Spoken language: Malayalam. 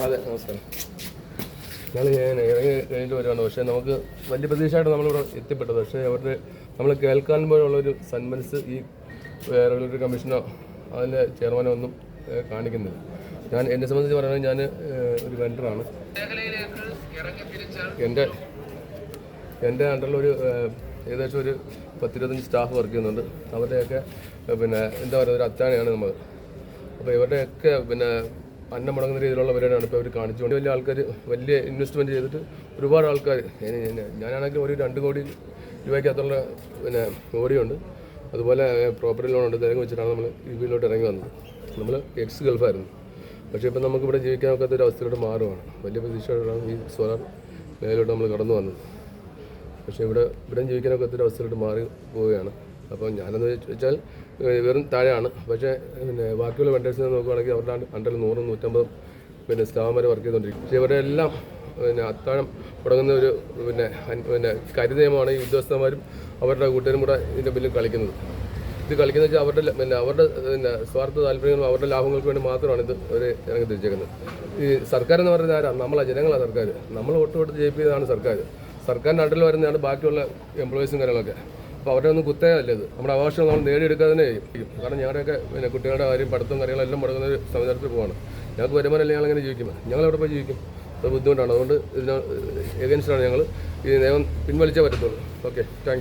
അതെ നമസ്കാരം. ഞങ്ങൾ ഇറങ്ങി കഴിഞ്ഞിട്ട് വരുവാണ്. പക്ഷേ നമുക്ക് വലിയ പ്രതീക്ഷയായിട്ട് നമ്മളിവിടെ എത്തിപ്പെട്ടത്. പക്ഷേ അവരുടെ നമ്മൾ കേൾക്കാൻ പോലുള്ളൊരു സന്മനസ് ഈ റെഗുലേറ്ററി കമ്മീഷനോ അതിന്റെ ചെയർമാനോ ഒന്നും കാണിക്കുന്നില്ല. ഞാൻ എന്നെ സംബന്ധിച്ച് പറയുന്നത് ഞാൻ ഒരു വെണ്ടറാണ് എന്റെ എന്റെ അണ്ടറിൽ ഒരു ഏകദേശം ഒരു പത്തിരുപത്തഞ്ച് സ്റ്റാഫ് വർക്ക് ചെയ്യുന്നുണ്ട്. അവരുടെയൊക്കെ പിന്നെ എന്താ പറയുക ഒരു അത്താണിയാണ് നമ്മൾ അപ്പോൾ ഇവരുടെയൊക്കെ പിന്നെ അന്നം മുടങ്ങുന്ന രീതിയിലുള്ള പരിപാടിയാണ് ഇപ്പോൾ അവർ കാണിച്ചുകൊണ്ട് വലിയ ആൾക്കാർ വലിയ ഇൻവെസ്റ്റ്മെന്റ് ചെയ്തിട്ട് ഒരുപാട് ആൾക്കാർ ഞാനാണെങ്കിൽ ഒരു രണ്ട് കോടി രൂപയ്ക്കകത്തുള്ള പിന്നെ ഓടിയുണ്ട്. അതുപോലെ പ്രോപ്പർട്ടി ലോൺ ഉണ്ട്. തിരങ്ങ് വെച്ചിട്ടാണ് നമ്മൾ ഈ പിയിലോട്ട് ഇറങ്ങി വന്നത്. നമ്മൾ എക്സ് ഗൾഫായിരുന്നു പക്ഷേ ഇപ്പം നമുക്കിവിടെ ജീവിക്കാൻ ഒക്കാത്ത ഒരു അവസ്ഥയിലോട്ട് മാറുവാണ്. വലിയ പ്രതീക്ഷയോടാണ് ഈ സോളാർ മേലോട്ട് നമ്മൾ കടന്നു വന്നത്. പക്ഷേ ഇവിടെ ഇവിടെ ജീവിക്കാനൊക്കെ ഒത്തിരി അവസ്ഥയിലോട്ട് മാറി പോവുകയാണ്. അപ്പോൾ ഞാനെന്ന് വെച്ചാൽ വെറും താഴെയാണ്. പക്ഷേ പിന്നെ ബാക്കിയുള്ള വെണ്ടേഴ്സിനെ നോക്കുകയാണെങ്കിൽ അവരുടെ അണ്ടറിൽ നൂറും നൂറ്റമ്പതും പിന്നെ സ്റ്റാഫ് വരെ വർക്ക് ചെയ്തുകൊണ്ടിരിക്കും പക്ഷേ ഇവരുടെ എല്ലാം പിന്നെ അത്താഴം തുടങ്ങുന്ന ഒരു പിന്നെ പിന്നെ കരുനിയമമാണ് ഈ ഉദ്യോഗസ്ഥന്മാരും അവരുടെ കൂട്ടരും കൂടെ ഇതിന്റെ ബില്ലിൽ കളിക്കുന്നത്. ഇത് കളിക്കുന്നത് വെച്ചാൽ അവരുടെ പിന്നെ അവരുടെ പിന്നെ സ്വാർത്ഥ താല്പര്യങ്ങളും അവരുടെ ലാഭങ്ങൾക്ക് വേണ്ടി മാത്രമാണ് ഇത് അവർ ഇറങ്ങി തിരിച്ചേക്കുന്നത് ഈ സർക്കാർ എന്ന് പറയുന്നത് ആരാ? നമ്മളാ ജനങ്ങളാണ് സർക്കാർ നമ്മൾ വോട്ട് കൊടുത്ത് ജയിപ്പിക്കുന്നതാണ് സർക്കാർ സർക്കാരിന്റെ അണ്ടറിൽ വരുന്നതാണ് ബാക്കിയുള്ള എംപ്ലോയീസും കാര്യങ്ങളൊക്കെ. അപ്പോൾ അവരെ ഒന്നും ഇത് നമ്മുടെ അവകാശം നമ്മൾ നേടിയെടുക്കുക തന്നെ ചെയ്യും. കാരണം ഞങ്ങളുടെയൊക്കെ പിന്നെ കുട്ടികളുടെ കാര്യം പഠിത്തം കാര്യങ്ങളും എല്ലാം ഒരു സംവിധാനത്തിൽ പോവാണ്. ഞങ്ങൾക്ക് വരുമാനമല്ല ഞങ്ങൾ എങ്ങനെ ജീവിക്കും? ഞങ്ങൾ എവിടെ പോയി ജീവിക്കും? അത് ബുദ്ധിമുട്ടാണ്. അതുകൊണ്ട് ഇതിന് എഗൻസ്റ്റാണ് ഞങ്ങൾ ഈ നിയമം പിൻവലിച്ചേ പറ്റത്തുള്ളൂ. Okay thank